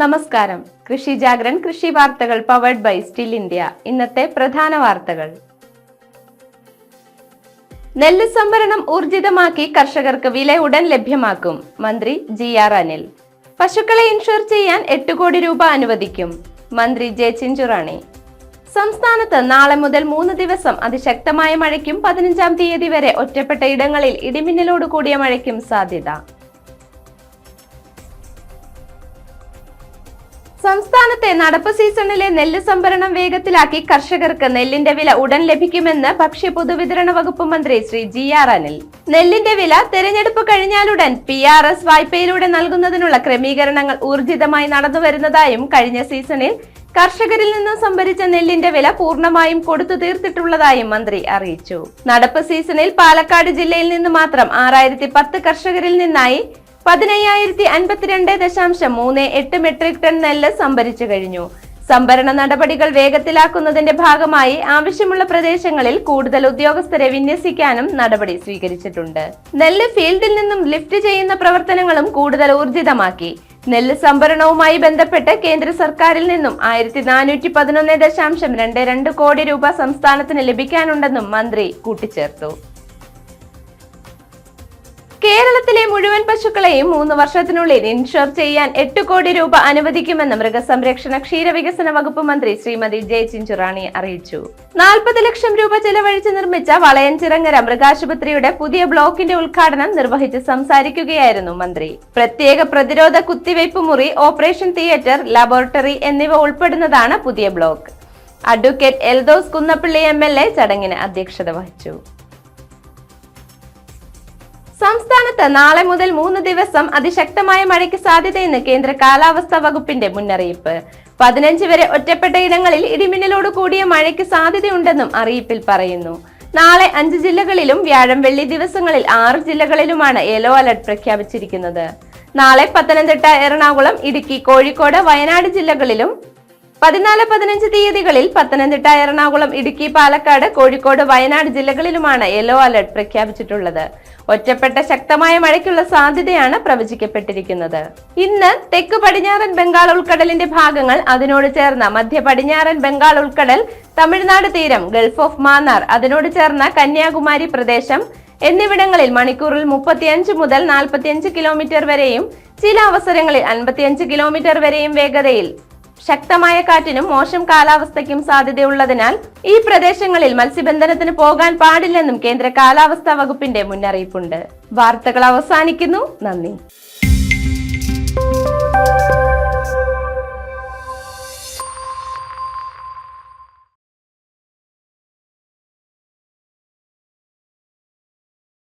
നമസ്കാരം. കൃഷി ജാഗ്രൻ കൃഷി വാർത്തകൾ പവർഡ് ബൈ സ്റ്റിൽ ഇന്ത്യ ഇന്നത്തെ പ്രധാന വാർത്തകൾ. നെല്ല് സംഭരണം ഊർജിതമാക്കി കർഷകർക്ക് വില ഉടൻ ലഭ്യമാക്കും. മന്ത്രി ജി ആർ അനിൽ. പശുക്കളെ ഇൻഷുർ ചെയ്യാൻ എട്ട് കോടി രൂപ അനുവദിക്കും. മന്ത്രി ജെ ചിഞ്ചുറാണി. സംസ്ഥാനത്ത് നാളെ മുതൽ മൂന്ന് ദിവസം അതിശക്തമായ മഴയ്ക്കും പതിനഞ്ചാം തീയതി വരെ ഒറ്റപ്പെട്ട ഇടങ്ങളിൽ ഇടിമിന്നലോട് കൂടിയ മഴയ്ക്കും സാധ്യത. സംസ്ഥാനത്തെ നടപ്പ് സീസണിലെ നെല്ല് സംഭരണം വേഗത്തിലാക്കി കർഷകർക്ക് നെല്ലിന്റെ വില ഉടൻ ലഭിക്കുമെന്ന് ഭക്ഷ്യ പൊതുവിതരണ വകുപ്പ് മന്ത്രി ശ്രീ ജി ആർ അനിൽ. നെല്ലിന്റെ വില തെരഞ്ഞെടുപ്പ് കഴിഞ്ഞാലുടൻ പി ആർ എസ് വായ്പയിലൂടെ നൽകുന്നതിനുള്ള ക്രമീകരണങ്ങൾ ഊർജിതമായി നടന്നുവരുന്നതായും കഴിഞ്ഞ സീസണിൽ കർഷകരിൽ നിന്ന് സംഭരിച്ച നെല്ലിന്റെ വില പൂർണമായും കൊടുത്തു തീർത്തിട്ടുള്ളതായും മന്ത്രി അറിയിച്ചു. നടപ്പ് സീസണിൽ പാലക്കാട് ജില്ലയിൽ നിന്ന് മാത്രം ആറായിരത്തി കർഷകരിൽ നിന്നായി പതിനയ്യായിരത്തി അൻപത്തിരണ്ട് ദശാംശം മൂന്ന് എട്ട് മെട്രിക് ടൺ നെല്ല് സംഭരിച്ചു കഴിഞ്ഞു. സംഭരണ നടപടികൾ വേഗത്തിലാക്കുന്നതിന്റെ ഭാഗമായി ആവശ്യമുള്ള പ്രദേശങ്ങളിൽ കൂടുതൽ ഉദ്യോഗസ്ഥരെ വിന്യസിക്കാനും നടപടി സ്വീകരിച്ചിട്ടുണ്ട്. നെല്ല് ഫീൽഡിൽ നിന്നും ലിഫ്റ്റ് ചെയ്യുന്ന പ്രവർത്തനങ്ങളും കൂടുതൽ ഊർജിതമാക്കി. നെല്ല് സംഭരണവുമായി ബന്ധപ്പെട്ട് കേന്ദ്ര സർക്കാരിൽ നിന്നും ആയിരത്തി നാനൂറ്റി പതിനൊന്ന് ദശാംശം രണ്ട് രണ്ട് കോടി രൂപ സംസ്ഥാനത്തിന് ലഭിക്കാനുണ്ടെന്നും മന്ത്രി കൂട്ടിച്ചേർത്തു. കേരളത്തിലെ മുഴുവൻ പശുക്കളെയും മൂന്ന് വർഷത്തിനുള്ളിൽ ഇൻഷുർ ചെയ്യാൻ എട്ട് കോടി രൂപ അനുവദിക്കുമെന്ന് മൃഗസംരക്ഷണ ക്ഷീരവികസന വകുപ്പ് മന്ത്രി ശ്രീമതി ജെ ചിഞ്ചുറാണി അറിയിച്ചു. നാൽപ്പത് ലക്ഷം രൂപ ചെലവഴിച്ച് നിർമ്മിച്ച വളയഞ്ചിറങ്ങര മൃഗാശുപത്രിയുടെ പുതിയ ബ്ലോക്കിന്റെ ഉദ്ഘാടനം നിർവഹിച്ച് സംസാരിക്കുകയായിരുന്നു മന്ത്രി. പ്രത്യേക പ്രതിരോധ കുത്തിവയ്പ് മുറി ഓപ്പറേഷൻ തിയേറ്റർ ലബോറട്ടറി എന്നിവ ഉൾപ്പെടുന്നതാണ് പുതിയ block. Advocate Eldhose Kunnappilly M L A ചടങ്ങിന് അധ്യക്ഷത വഹിച്ചു. സംസ്ഥാനത്ത് നാളെ മുതൽ മൂന്ന് ദിവസം അതിശക്തമായ മഴയ്ക്ക് സാധ്യതയെന്ന് കേന്ദ്ര കാലാവസ്ഥാ വകുപ്പിന്റെ മുന്നറിയിപ്പ്. പതിനഞ്ച് വരെ ഒറ്റപ്പെട്ട ഇടങ്ങളിൽ ഇടിമിന്നലോട് കൂടിയ മഴയ്ക്ക് സാധ്യതയുണ്ടെന്നും അറിയിപ്പിൽ പറയുന്നു. നാളെ അഞ്ച് ജില്ലകളിലും വ്യാഴം വെള്ളി ദിവസങ്ങളിൽ ആറ് ജില്ലകളിലുമാണ് യെല്ലോ അലർട്ട് പ്രഖ്യാപിച്ചിരിക്കുന്നത്. നാളെ പത്തനംതിട്ട എറണാകുളം ഇടുക്കി കോഴിക്കോട് വയനാട് ജില്ലകളിലും പതിനാല് പതിനഞ്ച് തീയതികളിൽ പത്തനംതിട്ട എറണാകുളം ഇടുക്കി പാലക്കാട് കോഴിക്കോട് വയനാട് ജില്ലകളിലുമാണ് യെല്ലോ അലർട്ട് പ്രഖ്യാപിച്ചിട്ടുള്ളത്. ഒറ്റപ്പെട്ട ശക്തമായ മഴയ്ക്കുള്ള സാധ്യതയാണ് പ്രവചിക്കപ്പെട്ടിരിക്കുന്നത്. ഇന്ന് തെക്ക് പടിഞ്ഞാറൻ ബംഗാൾ ഉൾക്കടലിന്റെ ഭാഗങ്ങൾ അതിനോട് ചേർന്ന മധ്യ പടിഞ്ഞാറൻ ബംഗാൾ ഉൾക്കടൽ തമിഴ്നാട് തീരം ഗൾഫ് ഓഫ് മാന്നാർ അതിനോട് ചേർന്ന കന്യാകുമാരി പ്രദേശം എന്നിവിടങ്ങളിൽ മണിക്കൂറിൽ മുപ്പത്തിയഞ്ച് മുതൽ നാൽപ്പത്തിയഞ്ച് കിലോമീറ്റർ വരെയും ചില അവസരങ്ങളിൽ അൻപത്തിയഞ്ച് കിലോമീറ്റർ വരെയും വേഗതയിൽ ശക്തമായ കാറ്റിനും മോശം കാലാവസ്ഥയ്ക്കും സാധ്യതയുള്ളതിനാൽ ഈ പ്രദേശങ്ങളിൽ മത്സ്യബന്ധനത്തിന് പോകാൻ പാടില്ലെന്നും കേന്ദ്ര കാലാവസ്ഥാ വകുപ്പിന്റെ മുന്നറിയിപ്പുണ്ട്. വാർത്തകൾ അവസാനിക്കുന്നു. നന്ദി.